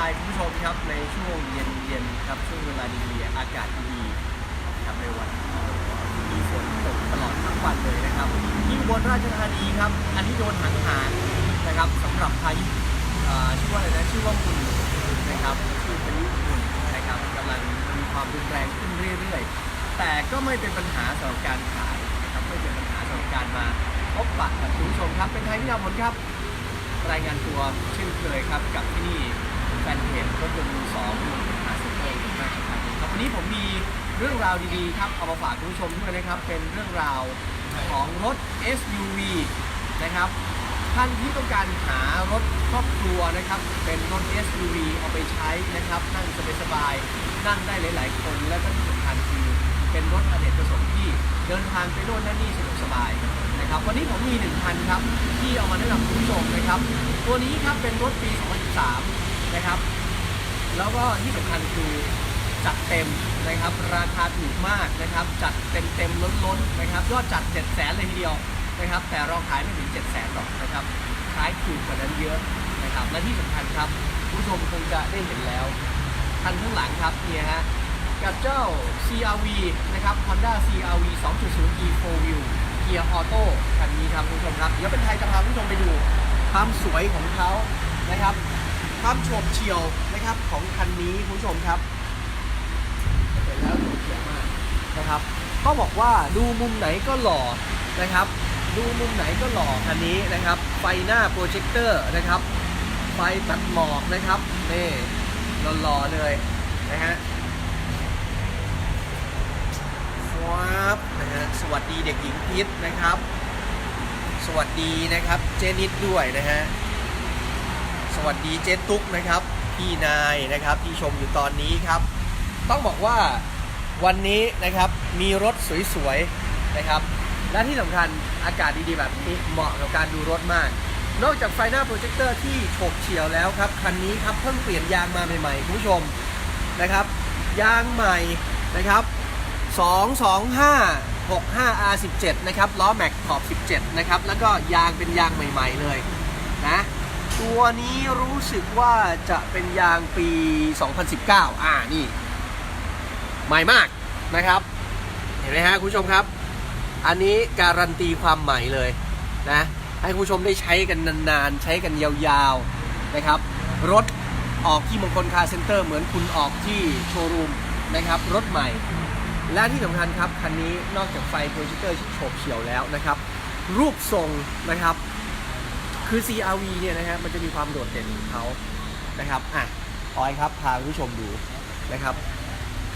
ทายคุณผู้ชมครับในช่วงเย็นๆครับช่วงเวลาดีๆอากาศดีๆครับในวันที่มีฝนตกตลอดทั้งวันเลยนะครับที่อุบลราชธานีครับ อันนี้โดนหางๆนะครับสำหรับพายุชื่อว่าอะไรนะชื่อว่ามุนนะครับชื่อพายุมุนนะครับกำลังมีความรุนแรงขึ้นเรื่อยๆ แต่ก็ไม่เป็นปัญหาสำหรับการขายนะครับไม่เป็นปัญหาสำหรับการมาพบปะกับคุณผู้ชมครับเป็นไทยที่นำผลครับรายงานตัวเช่นเคยครับกับที่นี่ แฟนเพจรถยนต์มือสองรวมถึงหาเซ็นเอร์มากครับครับวันนี้ผมมีเรื่องราวดีๆครับเอามาฝากคุณผู้ชมด้วยนะครับ เป็นเรื่องราวของรถ SUV นะครับท่านที่ต้องการหารถครอบครัวนะครับ เป็นรถ SUV เอาไปใช้นะครับ นั่งสบายๆนั่งได้หลาย ๆ คนและก็ที่สำคัญคือเป็นรถอเนกประสงค์ที่เดินทางไปโน่นนั่นนี่สะดวกสบายนะครับวันนี้ผมมีหนึ่งคันครับที่เอามาแนะนำคุณผู้ชมนะครับ ตัวนี้ครับเป็นรถปี 2013 นะครับ แล้วก็ที่สำคัญคือจัดเต็มนะครับ ราคาถูกมากนะครับ จัดเต็มเต็มล้นล้นๆนะครับ ยอดจัด 7 0 0แสนเลยทีเดียวนะครับ แต่เราขายไม่ถึง 7 0 0แสนหรอกนะครับ ขายถูกกว่านั้นเยอะนะครับ และที่สำคัญครับผู้ชมคงจะได้เห็นแล้วคันข้างหลังครับเนี่ยฮะกับเจ้า CRV นะครับ Honda CRV 2.0 e 4 wheel เกียร์ออโต้คันนี้ครับคุณผู้ชมครับ เดี๋ยวเป็นไทยจะพาคุณผู้ชมไปดูความสวยของเขานะครับ ความโฉบเฉี่ยวนะครับของคันนี้คุณผู้ชมครับเห็นแล้วโฉบเฉี่ยวมากนะครับก็บอกว่าดูมุมไหนก็หล่อนะครับ ดูมุมไหนก็หล่อคันนี้นะครับ ไฟหน้าโปรเจคเตอร์นะครับ ไฟตัดหมอกนะครับนี่หล่อๆเลยนะฮะฟับนะฮะสวัสดีเด็กหญิงพิษนะครับ สวัสดีนะครับ เจนิดด้วยนะฮะ สวัสดีเจ๊ตุ๊กนะครับ พี่นายนะครับที่ชมอยู่ตอนนี้ครับ ต้องบอกว่าวันนี้นะครับมีรถสวยๆนะครับ และที่สำคัญอากาศดีๆแบบนี้เหมาะกับการดูรถมาก นอกจากไฟหน้าโปรเจคเตอร์ที่โฉบเฉี่ยวแล้วครับคันนี้ครับเพิ่งเปลี่ยนยางมาใหม่ๆคุณผู้ชมนะครับ ยางใหม่นะครับ225 65 R17 นะครับล้อแม็กขอบ 17 นะครับ แล้วก็ยางเป็นยางใหม่ ๆ เลยนะ ตัวนี้รู้สึกว่าจะเป็นยางปี 2019 อ่านี่ ใหม่มากนะครับ เห็นไหมฮะคุณผู้ชมครับ อันนี้การันตีความใหม่เลยนะ ให้คุณผู้ชมได้ใช้กันนานๆ ใช้กันยาวๆนะครับ รถออกที่มงคลคาร์เซ็นเตอร์เหมือนคุณออกที่โชว์รูมนะครับ รถใหม่ และที่สำคัญครับ คันนี้นอกจากไฟโปรเจคเตอร์ที่โฉบเฉี่ยวแล้วนะครับ รูปทรงนะครับ คือ CRV เนี่ยนะฮะมันจะมีความโดดเด่นของเขานะครับอะออยครับพาคุณผู้ชมดูนะครับ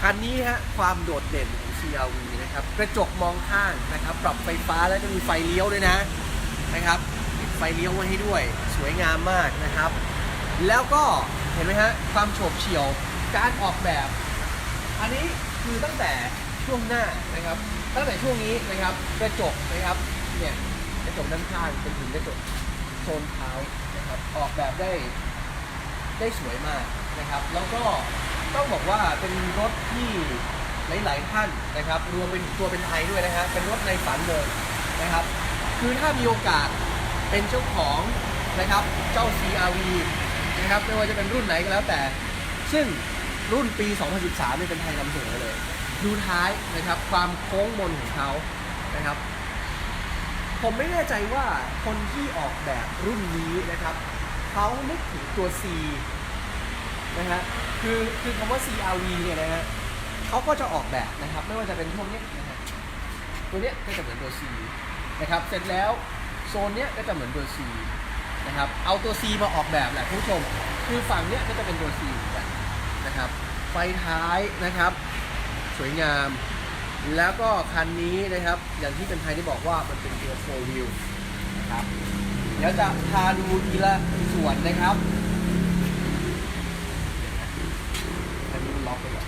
คันนี้ฮะความโดดเด่นของ CRV นะครับกระจกมองข้างนะครับปรับไฟฟ้าแล้วก็มีไฟเลี้ยวด้วยนะนะครับไฟเลี้ยวไว้ให้ด้วย สวยงามมากนะครับ แล้วก็เห็นไหมฮะความโฉบเฉี่ยวการออกแบบ อันนี้คือตั้งแต่ช่วงหน้านะครับ ตั้งแต่ช่วงนี้นะครับกระจกนะครับเนี่ยกระจกด้านข้างเป็นถึงกระจก โซนเท้านะครับออกแบบได้ได้สวยมากนะครับ แล้วก็ต้องบอกว่าเป็นรถที่หลาย ๆ ท่านนะครับ รวมเป็นตัวเป็นไทยด้วยนะฮะเป็นรถในฝันเลยนะครับ คือถ้ามีโอกาสเป็นเจ้าของนะครับเจ้า CRV นะครับไม่ว่าจะเป็นรุ่นไหนก็แล้วแต่ ซึ่งรุ่นปี 2013เนี่เป็นไทยนำเสนอเลย ดูท้ายนะครับความโค้งมนของเขานะครับ ผมไม่แน่ใจว่าคนที่ออกแบบรุ่นนี้นะครับเขานึกถึงตัว C นะฮะคือคือคำว่า CRV เนี่ยนะฮะเขาก็จะออกแบบนะครับ ไม่ว่าจะเป็นพวกนี้นะฮะตัวเนี้ยก็จะเหมือนตัว C นะครับ เสร็จแล้วโซนเนี้ยก็จะเหมือนตัว C นะครับ เอาตัว C มาออกแบบแหละคุณผู้ชม คือฝั่งเนี้ยก็จะเป็นตัว C เหมือนกันนะครับ ไฟท้ายนะครับ สวยงาม แล้วก็คันนี้นะครับ อย่างที่เป็นไทยได้บอกว่ามันเป็นตัว4 wheel นะครับเดี๋ยวจะพาดูทีละส่วนนะครับอันนี้มันล็อกไปก่อน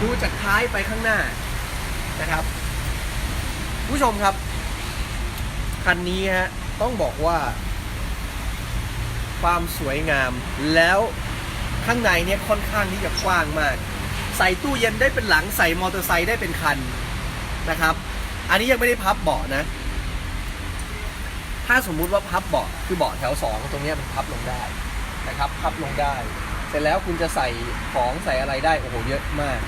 ดูจากท้ายไปข้างหน้านะครับ ผู้ชมครับ คันนี้ฮะต้องบอกว่า ความสวยงาม แล้วข้างในเนี่ยค่อนข้างที่จะกว้างมาก ใส่ตู้เย็นได้เป็นหลังใส่มอเตอร์ไซค์ได้เป็นคันนะครับ อันนี้ยังไม่ได้พับเบาะนะ ถ้าสมมุติว่าพับเบาะคือเบาะแถวสองตรงเนี้ยมันพับลงได้นะครับ พับลงได้ เสร็จแล้วคุณจะใส่ของใส่อะไรได้โอ้โหเยอะมาก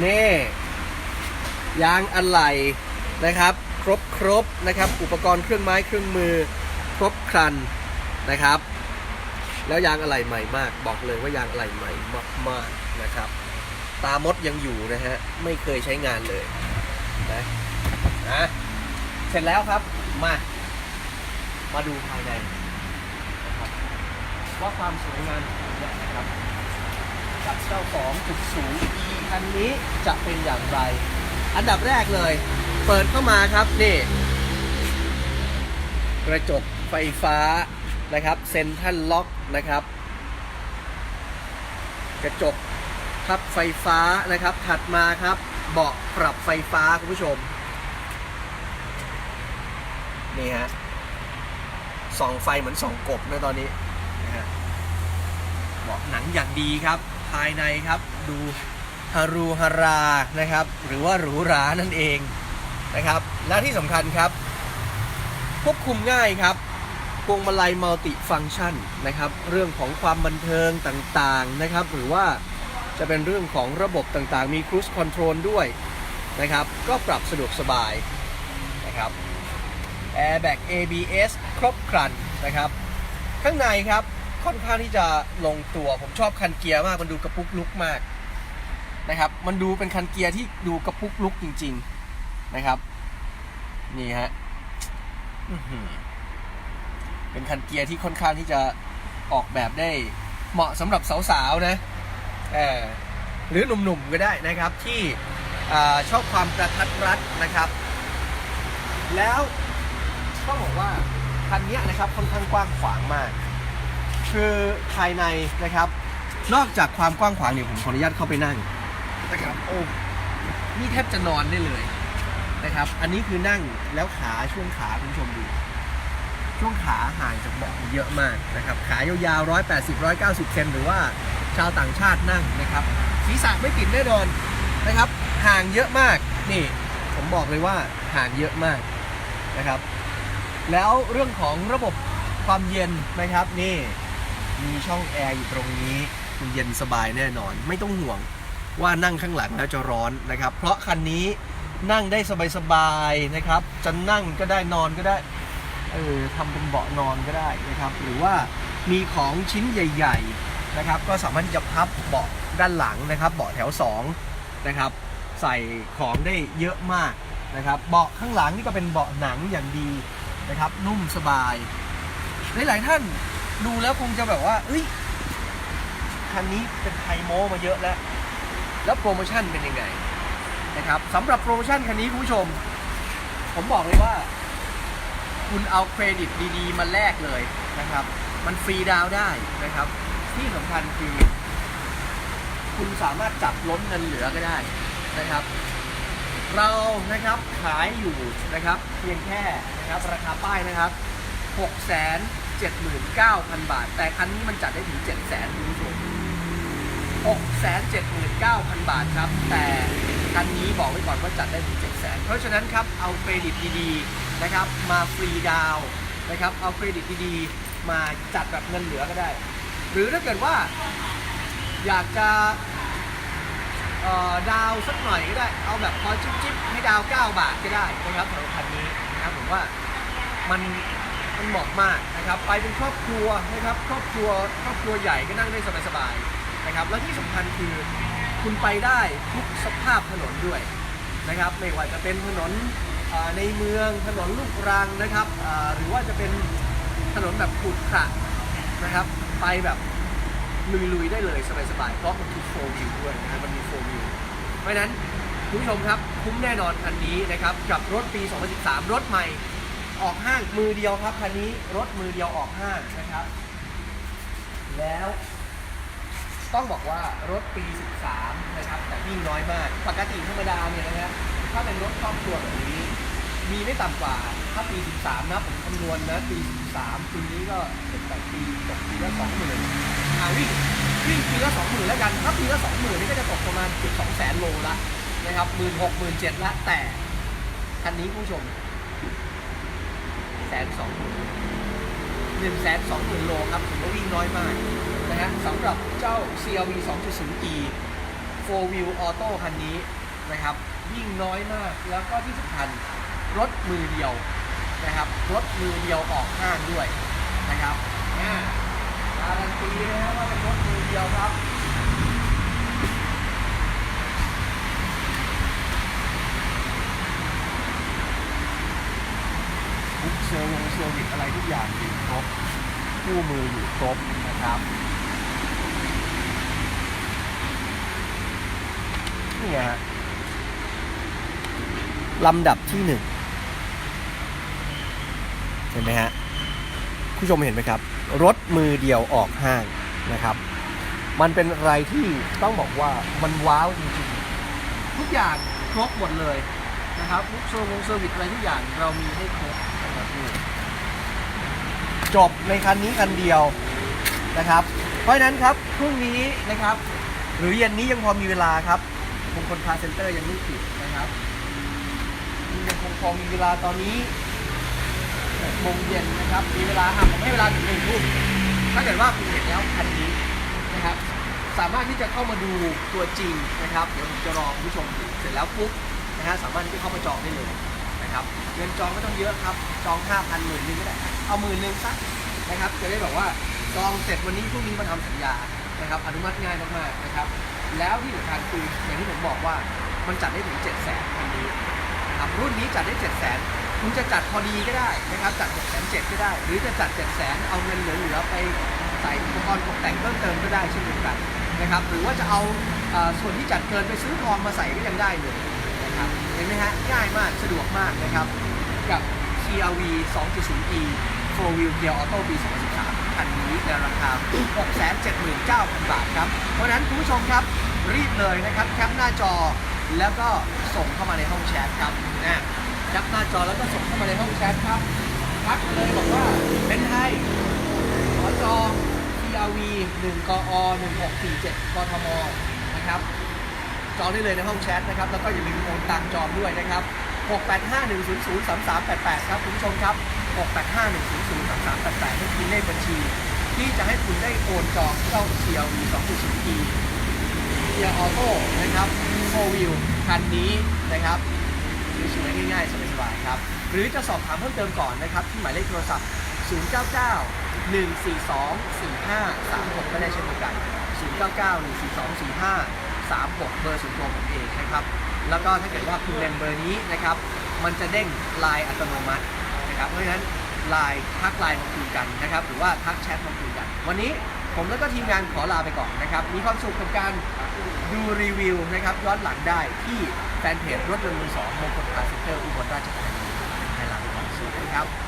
เน่ยางอะไหล่นะครับ ครบครบนะครับ อุปกรณ์เครื่องไม้เครื่องมือ ครบครันนะครับ แล้วยางอะไหล่ใหม่มาก บอกเลยว่ายางอะไหล่ใหม่มากๆนะครับ ตามดยังอยู่นะฮะไม่เคยใช้งานเลยนะนะเสร็จแล้วครับมา มาดูภายในนะครับว่าความสวยงามของมันนะครับกับเจ้า2.0 e คันนี้จะเป็นอย่างไร อันดับแรกเลย เปิดเข้ามาครับนี่กระจกไฟฟ้านะครับเซนทันล็อก นะครับ กระจกพับไฟฟ้านะครับ ถัดมาครับเบาะปรับไฟฟ้าคุณผู้ชม นี่ฮะส่องไฟเหมือนส่องกบนะตอนนี้นะฮะเบาะหนังอย่างดีครับ ภายในครับดูฮารูฮารานะครับ หรือว่าหรูหรานั่นเองนะครับ และที่สำคัญครับควบคุมง่ายครับ พวงมาลัยมัลติฟังชันนะครับ เรื่องของความบันเทิงต่างๆนะครับ หรือว่าจะเป็นเรื่องของระบบต่างๆ มี Cruise Control ด้วยนะครับ ก็ปรับสะดวกสบายนะครับ Airbag ABS ครบครันนะครับ ข้างในครับค่อนข้างที่จะลงตัว ผมชอบคันเกียร์มาก มันดูกระปุกลุกมากนะครับ มันดูเป็นคันเกียร์ที่ดูกระปุกลุกจริง ๆนะครับ นี่ฮะ เป็นคันเกียร์ที่ค่อนข้างที่จะออกแบบได้เหมาะสำหรับสาวๆนะเออหรือหนุ่มๆก็ได้นะครับที่อาชอบความกระทัดรัดนะครับ แล้วต้องบอกว่าคันเนี้ยนะครับค่อนข้างกว้างขวางมาก คือภายในนะครับ นอกจากความกว้างขวางเนี่ยผมขออนุญาตเข้าไปนั่งนะครับโอ้นี่แทบจะนอนได้เลยนะครับ อันนี้คือนั่งแล้วขาช่วงขาคุณผู้ชมดู ช่วงขาห่างจากเบาะเยอะมากนะครับขายาวๆ 180 190 เซนหรือว่าชาวต่างชาตินั่งนะครับศีรษะไม่ติดแน่นอนนะครับห่างเยอะมากนี่ผมบอกเลยว่าห่างเยอะมากนะครับ แล้วเรื่องของระบบความเย็นนะครับนี่มีช่องแอร์อยู่ตรงนี้คุณเย็นสบายแน่นอน ไม่ต้องห่วงว่านั่งข้างหลังแล้วจะร้อนนะครับ เพราะคันนี้นั่งได้สบายๆนะครับ จะนั่งก็ได้นอนก็ได้ เออทำเป็นเบาะนอนก็ได้นะครับ หรือว่ามีของชิ้นใหญ่ ๆนะครับ ก็สามารถที่จะพับเบาะด้านหลังนะครับ เบาะแถว2นะครับ ใส่ของได้เยอะมากนะครับ เบาะข้างหลังนี่ก็เป็นเบาะหนังอย่างดีนะครับ นุ่มสบาย หลายๆท่านดูแล้วคงจะแบบว่าเอ้ยคันนี้เป็นไทโมมาเยอะแล้ว แล้วโปรโมชั่นเป็นยังไงนะครับสำหรับโปรโมชั่นคันนี้คุณผู้ชม ผมบอกเลยว่า คุณเอาเครดิตดีๆ มาแลกเลยนะครับ มันฟรีดาวได้นะครับ ที่สำคัญคือ คุณสามารถจับล้นเงินเหลือก็ได้นะครับ เรานะครับขายอยู่นะครับเพียงแค่นะครับราคาป้ายนะครับ 6 7 9 0 0 0 บาท แต่คันนี้มันจัดได้ถึง 7 0 0 0 0คุณผู้ชม6 7 9 0 0 0 บาทครับ แต่ คันนี้บอกไว้ก่อนว่าจัดได้ถึง7 0 0 0 0เพราะฉะนั้นครับเอาเครดิตดีๆนะครับมาฟรีดาวนะครับเอาเครดิตดีๆมาจัดแบบเงินเหลือก็ได้ หรือถ้าเกิดว่าอยากจะดาวสักหน่อยก็ได้ เอาแบบพอจิ๊บจิ๊บให้ดาว 9 บาทก็ได้นะครับสำหรับคันนี้นะครับผมว่ามันมันเหมาะมากนะครับไปเป็นครอบครัวนะครับครอบครัวครอบครัวใหญ่ก็นั่งได้สบายๆนะครับแล้วที่สำคัญคือ คุณไปได้ทุกสภาพถนนด้วยนะครับ ไม่ว่าจะเป็นถนนในเมืองถนนลูกรังนะครับหรือว่าจะเป็นถนนแบบขรุขระนะครับ ไปแบบลุยๆได้เลยสบายๆเพราะมันคือโฟวิวด้วยนะครับมันมีโฟวิวเพราะฉะนั้นคุณผู้ชมครับคุ้มแน่นอนคันนี้นะครับกับรถปี 2013 รถใหม่ออกห้างมือเดียวครับคันนี้รถมือเดียวออกห้างนะครับ แล้ว ต้องบอกว่ารถปี 13 นะครับ แต่วิ่งน้อยมาก ปกติธรรมดาเนี่ยนะฮะถ้าเป็นรถครอบครัวแบบนี้ มีไม่ต่ำกว่า ถ้าปี 13 นะผมคำนวณนะปี 13 ปีนี้ก็เจ็ดแปดปีตกปีละ20,000อ่าวิ่งวิ่งปีละ20,000แล้วกัน ถ้าปีละ20,000นี่ก็จะตกประมาณเกือบ200,000โลละนะครับ16,000 17,000ละแต่คันนี้คุณผู้ชมแสนสองหนึ่งแสนสองหมื่นโลครับถือว่าวิ่งน้อยมาก นะฮะสำหรับเจ้า CRV 2.0e 4 wheel auto คันนี้นะครับวิ่งน้อยมากแล้วก็ที่สำคัญรถมือเดียวนะครับรถมือเดียวออกห้างด้วยนะครับอ่าการันตีนะครับว่าเป็นรถมือเดียวครับบุกเซอร์วงเซอร์วิสอะไรทุกอย่างอยู่ครบคู่มืออยู่ครบนะครับ นี่ไงฮะลำดับที่หนึ่งเห็นไหมฮะผู้ชมเห็นไหมครับ รถมือเดียวออกห้างนะครับ มันเป็นอะไรที่ต้องบอกว่ามันว้าวจริงๆ ทุกอย่างครบหมดเลยนะครับบุ๊กเซอร์วงเซอร์วิสอะไรทุกอย่างเรามีให้ครบนะครับนี่จบในคันนี้คันเดียวนะครับ เพราะฉะนั้นครับพรุ่งนี้นะครับ หรือเย็นนี้ยังพอมีเวลาครับ มงคลคาเซ็นเตอร์ยังไม่ปิดนะครับยังคงพอมีเวลาตอนนี้6โมงเย็นนะครับ มีเวลาอะผมให้เวลาถึงหนึ่งทุ่มถ้าเกิดว่าคุณเห็นแล้วคันนี้นะครับ สามารถที่จะเข้ามาดูตัวจริงนะครับ เดี๋ยวผมจะรอคุณผู้ชมเสร็จแล้วปุ๊บนะฮะสามารถที่จะเข้ามาจองได้เลยนะครับ เงินจองไม่ต้องเยอะครับ จอง5 0 0 0หมื่นนึงก็ได้ เอาหมื่นนึงสักนะครับ จะได้แบบว่าจองเสร็จวันนี้พรุ่งนี้มาทำสัญญา นะครับอนุมัติง่ายมากๆนะครับแล้วที่สำคัญคืออย่างที่ผมบอกว่ามันจัดได้ถึง 7 0 0 0 0 0คันนี้นะครับรุ่นนี้จัดได้ 7 0 0 0 0 0คุณจะจัดพอดีก็ได้นะครับจัด 7 0 0 0ก็ได้ หรือจะจัด7 0 0 0 0เอาเงินเหลือๆไปใส่อุปกรณ์ตกแต่งเพิ่มเติมก็ได้เช่นเดียวกันนะครับหรือว่าจะเอาส่วนที่จัดเกินไปซื้อทองมาใส่ก็ยังได้เลยนะครับเห็นไหมฮะง่ายมากสะดวกมากนะครับกับ CRV 2.0e 4 wheel gear auto ปี 2013 คันนี้ในราคา 679,000 บาทครับ เพราะนั้นคุณผู้ชมครับรีบเลยนะครับแคปหน้าจอแล้วก็ส่งเข้ามาในห้องแชทครับนะแคปหน้าจอแล้วก็ส่งเข้ามาในห้องแชทครับทักเลยบอกว่าเป็นไทยขอจอง CRV 1กอ1647กทมนะครับจองได้เลยในห้องแชทนะครับ แล้วก็อย่าลืมโอนตังจองด้วยนะครับ 685-100-3388 ครับคุณผู้ชมครับ 685-100-3388นี่คือเลขบัญชี ที่จะให้คุณได้โอนจองเจ้า CRV 2.0e เกียร์ออโต้นะครับ4 wheel คันนี้นะครับสวยๆง่ายๆสบายๆครับ หรือจะสอบถามเพิ่มเติมก่อนนะครับ ที่หมายเลขโทรศัพท์ 099 142 4536 ก็ได้เช่นเดียวกัน 099 142 45 36 เบอร์ส่วนตัวผมเองนะครับ แล้วก็ถ้าเกิดว่าคุณเล่นเบอร์นี้นะครับมันจะเด้งไลน์อัตโนมัตินะครับเพราะฉะนั้นไลน์ทักไลน์มาคุยกันนะครับหรือว่าทักแชทมาคุยกัน วันนี้ผมแล้วก็ทีมงานขอลาไปก่อนนะครับ มีความสุขกับการดูรีวิวนะครับย้อนหลังได้ที่แฟนเพจรถยนต์มือสองมงคลคาร์เซ็นเตอร์อุบลราชธานีให้ลาไปก่อนสวัสดีครับ